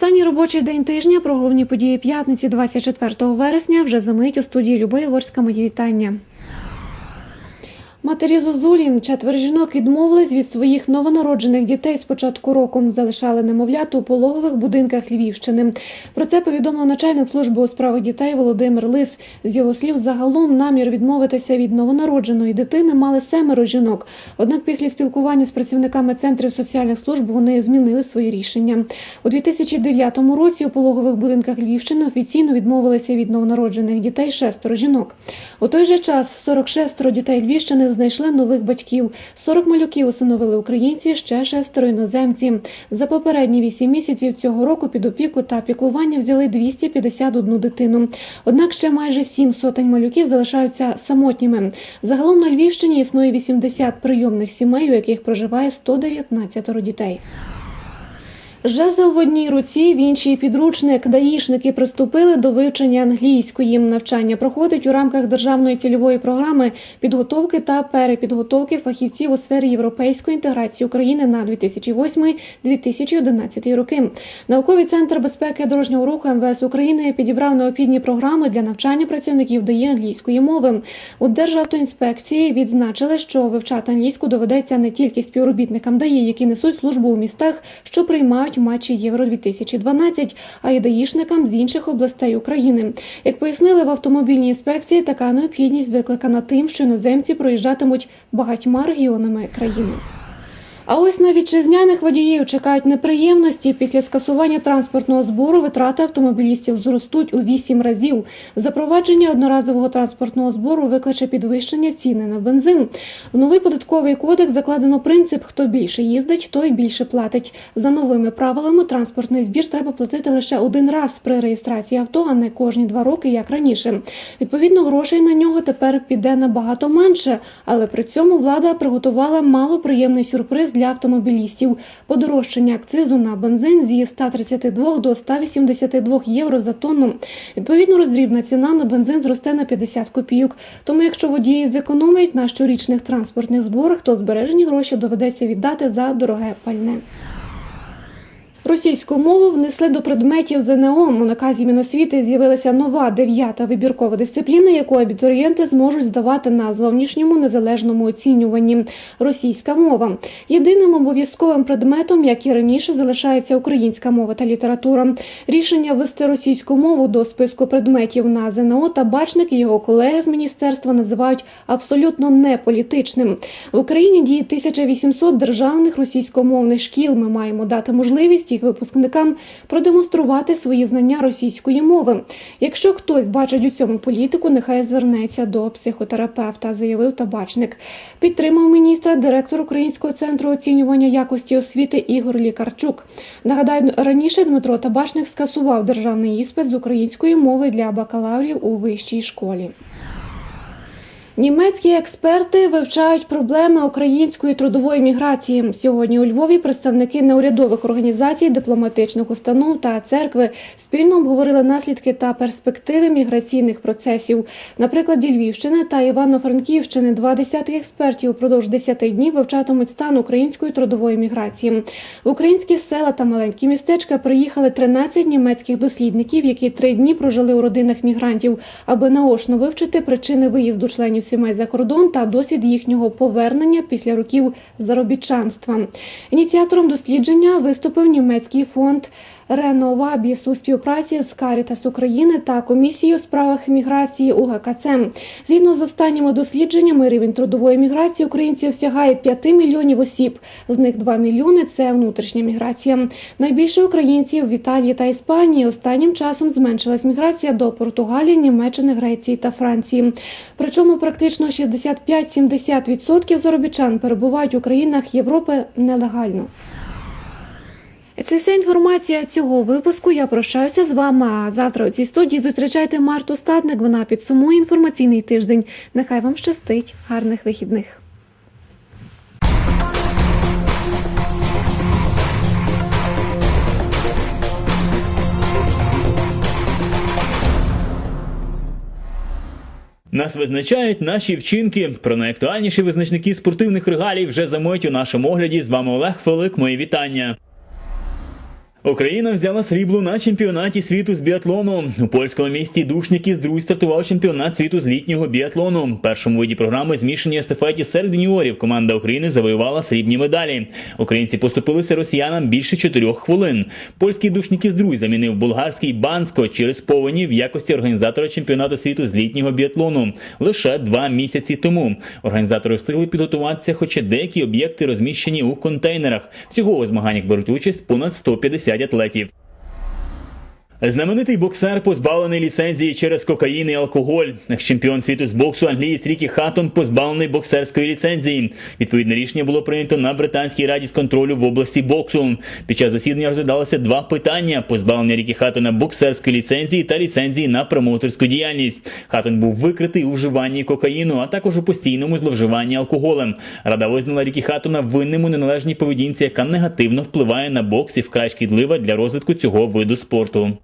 Останній робочий день тижня про головні події п'ятниці 24 вересня вже замить у студії Любої Ворська моє вітання. Матері Зозулі четверо жінок відмовились від своїх новонароджених дітей з початку року. Залишали немовлят у пологових будинках Львівщини. Про це повідомив начальник служби у справах дітей Володимир Лис. З його слів, загалом намір відмовитися від новонародженої дитини мали семеро жінок. Однак після спілкування з працівниками центрів соціальних служб вони змінили свої рішення. У 2009 році у пологових будинках Львівщини офіційно відмовилися від новонароджених дітей шестеро жінок. У той же час 46 дітей Львівщини знайшли нових батьків. 40 малюків усиновили українці, ще шестеро іноземці. За попередні 8 місяців цього року під опіку та піклування взяли 251 дитину. Однак ще майже 7 сотень малюків залишаються самотніми. Загалом на Львівщині існує 80 прийомних сімей, у яких проживає 119 дітей. Жезл в одній руці, в іншій підручник. Даїшники приступили до вивчення англійської. Навчання проходить у рамках державної цільової програми підготовки та перепідготовки фахівців у сфері європейської інтеграції України на 2008-2011 роки. Науковий центр безпеки дорожнього руху МВС України підібрав необхідні програми для навчання працівників ДАІ англійської мови. У Державтоінспекції відзначили, що вивчати англійську доведеться не тільки співробітникам ДАІ, які несуть службу у містах, що приймають матчі Євро 2012 а й даїшникам з інших областей України. Як пояснили в автомобільній інспекції, така необхідність викликана тим, що іноземці проїжджатимуть багатьма регіонами країни. А ось на вітчизняних водіїв чекають неприємності. Після скасування транспортного збору витрати автомобілістів зростуть у 8 разів. Запровадження одноразового транспортного збору викличе підвищення ціни на бензин. В новий податковий кодекс закладено принцип: хто більше їздить, той більше платить. За новими правилами транспортний збір треба платити лише один раз при реєстрації авто, а не кожні два роки, як раніше. Відповідно, грошей на нього тепер піде набагато менше, але при цьому влада приготувала малоприємний сюрприз для автомобілістів. Подорожчання акцизу на бензин зі 132 до 182 євро за тонну. Відповідно, роздрібна ціна на бензин зросте на 50 копійок. Тому, якщо водії зекономлять на щорічних транспортних зборах, то збережені гроші доведеться віддати за дороге пальне. Російську мову внесли до предметів ЗНО. У наказі Міносвіти з'явилася нова дев'ята вибіркова дисципліна, яку абітурієнти зможуть здавати на зовнішньому незалежному оцінюванні. Російська мова єдиним обов'язковим предметом, як і раніше, залишається українська мова та література. Рішення ввести російську мову до списку предметів на ЗНО та бачник його колеги з міністерства називають абсолютно неполітичним. В Україні діє 1800 державних російськомовних шкіл. Ми маємо дати можливість їх випускникам продемонструвати свої знання російської мови. Якщо хтось бачить у цьому політику, нехай звернеться до психотерапевта, заявив табачник. Підтримав міністра директор Українського центру оцінювання якості освіти Ігор Лікарчук. Нагадаю, раніше Дмитро Табачник скасував державний іспит з української мови для бакалаврів у вищій школі. Німецькі експерти вивчають проблеми української трудової міграції. Сьогодні у Львові представники неурядових організацій, дипломатичних установ та церкви спільно обговорили наслідки та перспективи міграційних процесів. На прикладі Львівщини та Івано-Франківщини два десятки експертів упродовж 10 днів вивчатимуть стан української трудової міграції. В українські села та маленькі містечка приїхали 13 німецьких дослідників, які три дні прожили у родинах мігрантів, аби наочно вивчити причини виїзду членів сімей за кордон та досвід їхнього повернення після років заробітчанства. Ініціатором дослідження виступив німецький фонд. Реновабіс у співпраці з Карітас України та комісією у справах міграції УГКЦ. Згідно з останніми дослідженнями, рівень трудової міграції українців сягає 5 мільйонів осіб. З них 2 мільйони це внутрішня міграція. Найбільше українців в Італії та Іспанії останнім часом зменшилась міграція до Португалії, Німеччини, Греції та Франції. Причому практично 65-70% заробітчан перебувають у країнах Європи нелегально. Це вся інформація цього випуску. Я прощаюся з вами. А завтра у цій студії зустрічайте Марту Стадник. Вона підсумує інформаційний тиждень. Нехай вам щастить. Гарних вихідних. Нас визначають наші вчинки. Про найактуальніші визначники спортивних регалій вже за мить у нашому огляді. З вами Олег Фелик. Мої вітання. Україна взяла срібло на чемпіонаті світу з біатлону. У польському місті Душніки з Друзь стартував чемпіонат світу з літнього біатлону. Першому виді програми змішані естафеті серед юніорів. Команда України завоювала срібні медалі. Українці поступилися росіянам більше чотирьох хвилин. Польський Душніки з Друзь замінив болгарський Банско через повені в якості організатора чемпіонату світу з літнього біатлону лише два місяці тому. Організатори встигли підготуватися, хоча деякі об'єкти розміщені у контейнерах. Всього у змаганнях беруть участь понад 150 атлетів. Знаменитий боксер позбавлений ліцензії через кокаїн і алкоголь. Екс-чемпіон світу з боксу англієць Рікі Хаттон позбавлений боксерської ліцензії. Відповідне рішення було прийнято на британській раді з контролю в області боксу. Під час засідання розглядалося два питання: позбавлення Рікі Хаттона боксерської ліцензії та ліцензії на промоутерську діяльність. Хаттон був викритий у вживанні кокаїну, а також у постійному зловживанні алкоголем. Рада визнала Рікі Хаттона винним у неналежній поведінці, яка негативно впливає на бокс і вкрай шкідлива для розвитку цього виду спорту.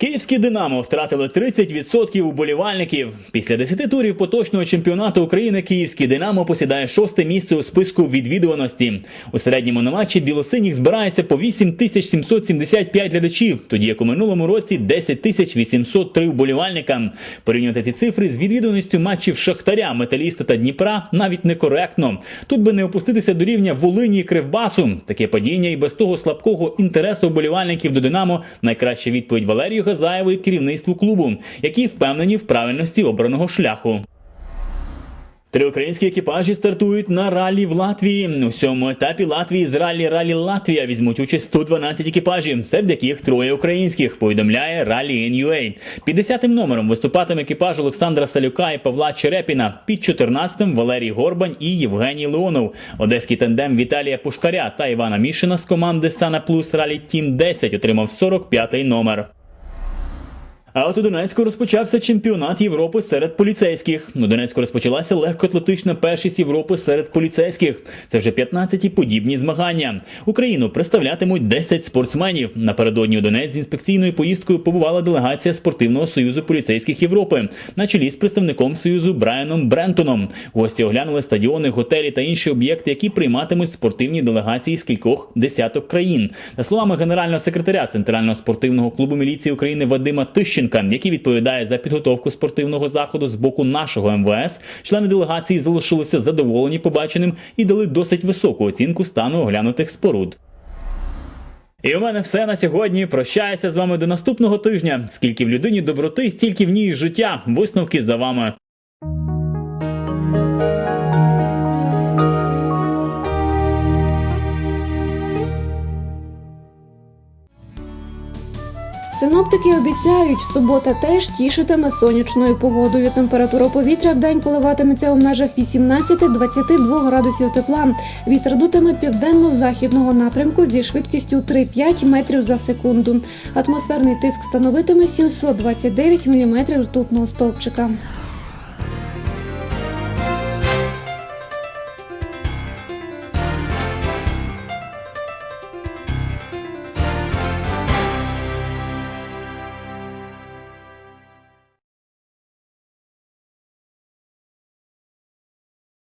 Київське Динамо втратило 30% уболівальників. Після 10 турів поточного чемпіонату України Київське Динамо посідає шосте місце у списку відвідуваності. У середньому на матчі білосиніх збирається по 8775 глядачів, тоді як у минулому році 10 803 вболівальника. Порівнювати ці цифри з відвідуваністю матчів Шахтаря, Металіста та Дніпра навіть некоректно. Тут би не опуститися до рівня Волині і Кривбасу. Таке падіння і без того слабкого інтересу вболівальників до Динамо найкраща відповідь Валерію Газаєву і керівництву клубу, які впевнені в правильності обраного шляху. Три українські екіпажі стартують на ралі в Латвії. У сьомому етапі Латвії з ралі Ралі Латвія візьмуть участь 112 екіпажів, серед яких троє українських. Повідомляє Ралі NUA. Під 10 номером виступатиме екіпаж Олександра Салюка і Павла Черепіна. Під 14-м Валерій Горбань і Євгеній Леонов. Одеський тандем Віталія Пушкаря та Івана Мішина з команди Сана Плюс Ралі Тім 10 отримав 45-й номер. А от у Донецьку розпочався чемпіонат Європи серед поліцейських. У Донецьку розпочалася легкоатлетична першість Європи серед поліцейських. Це вже 15-ті подібні змагання. Україну представлятимуть 10 спортсменів. Напередодні у Донець з інспекційною поїздкою побувала делегація спортивного союзу поліцейських Європи на чолі з представником союзу Брайаном Брентоном. Гості оглянули стадіони, готелі та інші об'єкти, які прийматимуть спортивні делегації з кількох десяток країн. За словами генерального секретаря Центрального спортивного клубу міліції України Вадима Тищенка, який відповідає за підготовку спортивного заходу з боку нашого МВС, члени делегації залишилися задоволені побаченим і дали досить високу оцінку стану оглянутих споруд. І у мене все на сьогодні. Прощаюся з вами до наступного тижня. Скільки в людині доброти, стільки в ній життя. Висновки за вами. Синоптики обіцяють, субота теж тішитиме сонячною погодою. Температура повітря в день коливатиметься у межах 18-22 градусів тепла. Вітер дутиме південно-західного напрямку зі швидкістю 3-5 метрів за секунду. Атмосферний тиск становитиме 729 мм ртутного стовпчика.